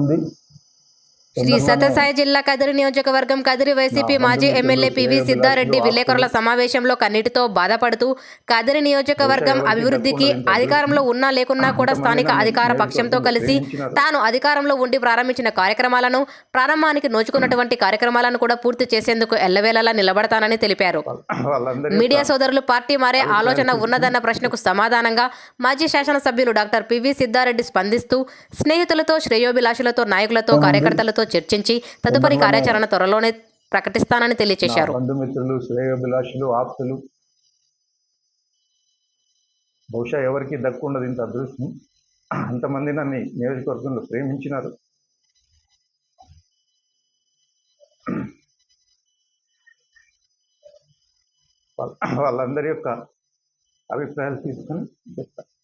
ఉంది శ్రీ సత్యసాయి జిల్లా కదిరి నియోజకవర్గం కదిరి వైసీపీ మాజీ ఎమ్మెల్యే పివి సిద్ధారెడ్డి విలేకరుల సమావేశంలో కన్నీటితో బాధపడుతూ కదిరి నియోజకవర్గం అభివృద్ధికి అధికారంలో ఉన్నా లేకున్నా కూడా స్థానిక అధికార పక్షంతో కలిసి తాను అధికారంలో ఉండి ప్రారంభించిన కార్యక్రమాలను ప్రారంభానికి నోచుకున్నటువంటి కార్యక్రమాలను కూడా పూర్తి చేసేందుకు ఎల్లవేళలా నిలబడతానని తెలిపారు. మీడియా సోదరులు పార్టీ మారే ఆలోచన ఉన్నదన్న ప్రశ్నకు సమాధానంగా మాజీ శాసనసభ్యులు డాక్టర్ పివి సిద్ధారెడ్డి స్పందిస్తూ స్నేహితులతో శ్రేయోభిలాషులతో నాయకులతో కార్యకర్తలతో చర్చించి తదుపరి కార్యాచరణ త్వరలోనే ప్రకటిస్తానని తెలియజేశారు బంధుమిత్రులు శ్రేయోభిలాషులు ఆప్తులు. బహుశా ఎవరికి దక్కుండదు ఇంత అదృష్టం. అంతమంది నన్ను నియోజకవర్గంలో ప్రేమించినారు. వాళ్ళ- వాళ్ళందరి యొక్క అభిప్రాయాలు తీసుకొని చెప్తాను.